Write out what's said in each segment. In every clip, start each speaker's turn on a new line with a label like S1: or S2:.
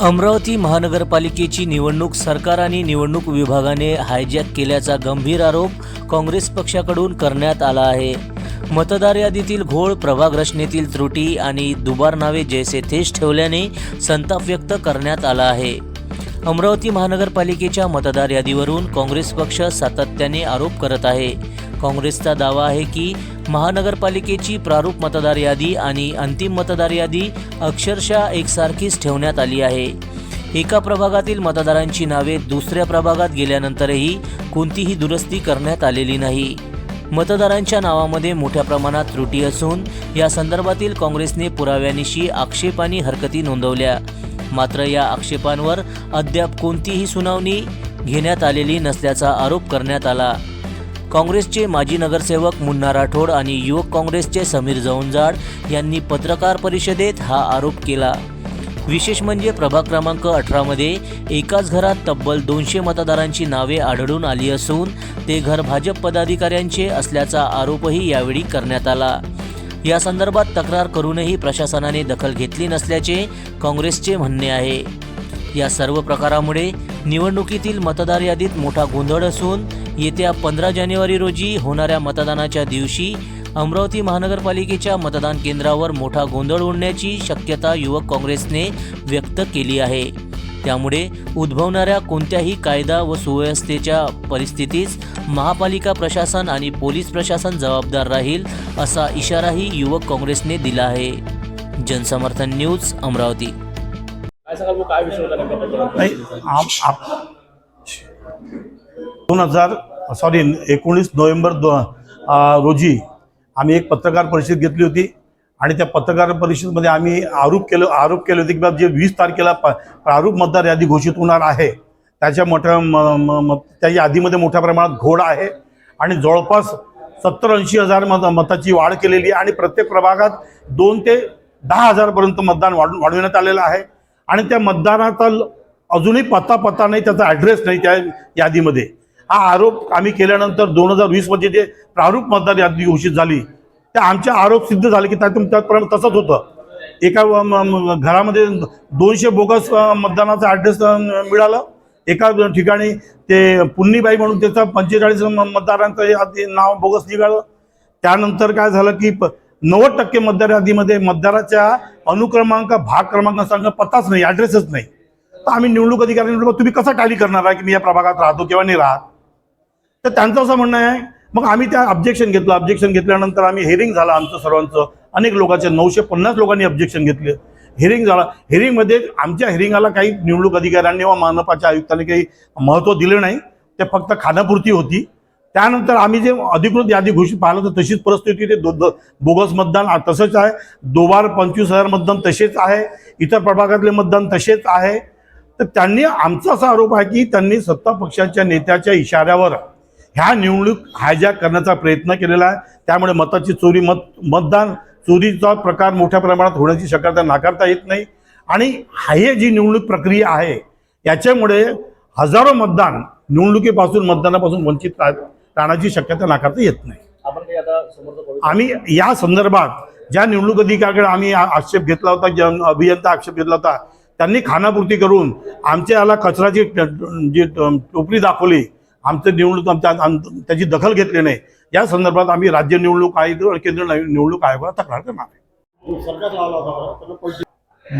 S1: अमरावती महानगरपालिकेची निवडणूक सरकार आणि निवडणूक विभागाने हायजॅक केल्याचा गंभीर आरोप काँग्रेस पक्षाकडून करण्यात आला आहे. मतदार यादीतील घोळ प्रभाग रचनेतील त्रुटी आणि दुबार नावे जैसे थेच ठेवल्याने संताप व्यक्त करण्यात आला आहे. अमरावती महानगरपालिकेच्या मतदार यादीवरून काँग्रेस पक्ष सातत्याने आरोप करत आहे. काँग्रेसचा दावा आहे की महानगरपालिकेची प्रारूप मतदार यादी आणि अंतिम मतदार यादी अक्षरशः एकसारखीच ठेवण्यात आली आहे. एका प्रभागातील मतदारांची नावे दुसऱ्या प्रभागात गेल्यानंतरही कोणतीही दुरुस्ती करण्यात आलेली नाही. मतदारांच्या नावामध्ये मोठ्या प्रमाणात त्रुटी असून या संदर्भातील काँग्रेसने पुराव्यानिशी आक्षेप आणि हरकती नोंदवल्या. मात्र या आक्षेपांवर अद्याप कोणतीही सुनावणी घेण्यात आलेली नसल्याचा आरोप करण्यात आला. काँग्रेसचे माजी नगरसेवक मुन्ना राठोड आणि युवक काँग्रेसचे समीर जवंजाड यांनी पत्रकार परिषदेत हा आरोप केला. विशेष म्हणजे प्रभाग क्रमांक अठरामध्ये एकाच घरात तब्बल दोनशे मतदारांची नावे आढळून आली असून ते घर भाजप पदाधिकाऱ्यांचे असल्याचा आरोपही यावेळी करण्यात आला. या संदर्भात तक्रार करूनही प्रशासनाने दखल घेतली नसल्याचे काँग्रेसचे म्हणणे आहे. या सर्व प्रकारामुळे निवडणुकीतील मतदार यादीत मोठा गोंधळ असून येत्या पंधरा जानेवारी रोजी होणाऱ्या मतदानाच्या दिवशी अमरावती महानगरपालिकेच्या मतदान केंद्रावर मोठा गोंधळ उडण्याची शक्यता युवक काँग्रेसने व्यक्त केली आहे. त्यामुळे उद्भवणाऱ्या कोणत्याही कायदा व सुव्यवस्थेच्या परिस्थितीस महापालिका प्रशासन आणि पोलीस प्रशासन जबाबदार राहील असा इशाराही युवक काँग्रेसने दिला आहे. जनसमर्थन न्यूज अमरावती.
S2: काय सांगाल मग काय विषय होता नेमका पत्रकार
S3: नाही आप आप दोन हजार सॉरी एकोणीस नोव्हेंबर दो रोजी आम्ही एक पत्रकार परिषद घेतली होती आणि त्या पत्रकार परिषदेमध्ये आम्ही आरोप केलं आरोप केले होते की बाबा जे वीस तारखेला प प्रारूप मतदार यादी घोषित होणार आहे त्याच्या मोठ्या म, म, त्या यादीमध्ये मोठ्या प्रमाणात घोड आहे आणि जवळपास सत्तर ऐंशी हजार मत मताची वाढ केलेली आहे आणि प्रत्येक प्रभागात दोन ते दहा हजारपर्यंत मतदान वाढ वाढविण्यात आलेलं आहे आणि त्या मतदानाचा अजूनही पत्ता पत्ता नाही त्याचा ॲड्रेस नाही त्या यादीमध्ये. हा आरोप आम्ही केल्यानंतर दोन हजार वीसमध्ये जे प्रारूप मतदार यादी घोषित झाली त्या आमचे आरोप सिद्ध झाले की त्यातून त्याप्रमाणे तसंच होतं. एका घरामध्ये दोनशे बोगस मतदानाचा ॲड्रेस मिळालं. एका ठिकाणी ते पुन्नीबाई म्हणून त्याचा पंचेचाळीस मतदारांचं नाव बोगस निघालं. त्यानंतर काय झालं की प- नव्वद टक्के मतदार यादीमध्ये मतदाराच्या अनुक्रमांक भाग क्रमांक सांग पत्ताच नाही ॲड्रेसच नाही. तर आम्ही निवडणूक अधिकारी तुम्ही कसा टॅली करणार आहे की मी या प्रभागात राहतो किंवा नाही राहत? तर त्यांचं असं म्हणणं आहे मग आम्ही त्या ऑब्जेक्शन घेतलं. ऑब्जेक्शन घेतल्यानंतर आम्ही हेरिंग झालं आमचं सर्वांचं. अनेक लोकांचे नऊशे पन्नास लोकांनी ऑब्जेक्शन घेतले. हेरिंग झाला. हेरिंगमध्ये आमच्या हेरिंगाला काही निवडणूक अधिकाऱ्यांनी वा मानपाच्या आयुक्तांनी काही महत्त्व दिलं नाही. ते फक्त खानापुरती होती. त्यानंतर आम्ही जे अधिकृत यादी घोषित पाहिलं तर तशीच परिस्थिती ते दो बोगस मतदान तसंच आहे. दोबार पंचवीस हजार मतदान तसेच आहे. इतर प्रभागातले मतदान तसेच आहे. तर त्यांनी आमचा असा आरोप आहे की त्यांनी सत्ता पक्षाच्या नेत्याच्या इशाऱ्यावर ह्या निवडणूक हायजॅक करण्याचा प्रयत्न केलेला आहे त्यामुळे मताची चोरी मत मतदान चोरीचा प्रकार मोठ्या प्रमाणात होण्याची शक्यता नाकारता येत नाही. आणि हे जी निवडणूक प्रक्रिया आहे याच्यामुळे हजारो मतदान निवडणुकीपासून मतदानापासून वंचित राहण्याची शक्यता नाकारता येत नाही. आम्ही या संदर्भात ज्या निवडणूक अधिकाऱ्याकडे आम्ही आक्षेप घेतला होता ज्या अभियंता आक्षेप घेतला होता त्यांनी खानापूर्ती करून आमच्या याला कचराची जी टोपली दाखवली आमचं निवडणूक आमच्या आम- त्याची दखल घेतली नाही. या संदर्भात आम्ही राज्य निवडणूक आयोग आणि केंद्र निवडणूक आयोगाला तक्रार करणार आहे.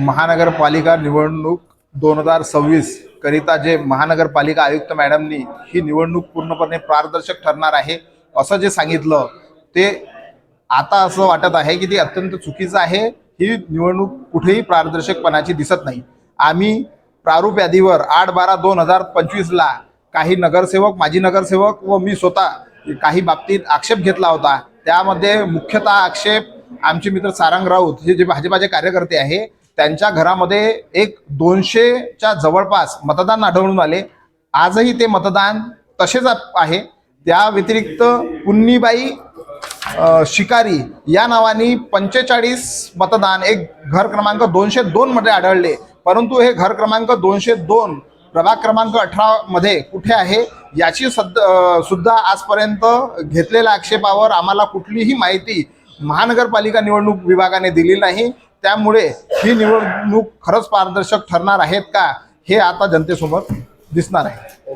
S4: महानगरपालिका निवडणूक दोन हजार सव्वीस करिता जे महानगरपालिका आयुक्त मॅडमनी ही निवडणूक पूर्णपणे पारदर्शक ठरणार आहे असं जे सांगितलं ते आता असं वाटत आहे की ते अत्यंत चुकीचं आहे. ही निवडणूक कुठेही पारदर्शकपणाची दिसत नाही. आम्ही प्रारूप यादीवर आठ बारा दोन हजार पंचवीसला काही नगरसेवक माजी नगरसेवक व मी स्वतः काही बाबतीत आक्षेप घेतला होता. त्यामध्ये मुख्यतः आक्षेप आमचे मित्र सारंग राऊत हे जे भाजपाचे कार्यकर्ते आहे त्यांच्या घरामध्ये एक दोनशेच्या जवळपास मतदान आढळून आले. आजही ते मतदान तसेच आहे. त्या व्यतिरिक्त पुन्नीबाई शिकारी या नावाने पंचेचाळीस मतदान एक घर क्रमांक दोनशे दोन मध्ये आढळले. परंतु हे घर क्रमांक दोनशे दोन प्रभाग क्रमांक अठरामध्ये कुठे आहे याची सद सुद्धा आजपर्यंत घेतलेल्या आक्षेपावर आम्हाला कुठलीही माहिती महानगरपालिका निवडणूक विभागाने दिली नाही. त्यामुळे ही निवडणूक खरंच पारदर्शक ठरणार आहेत का हे आता जनतेसमोर दिसणार आहे.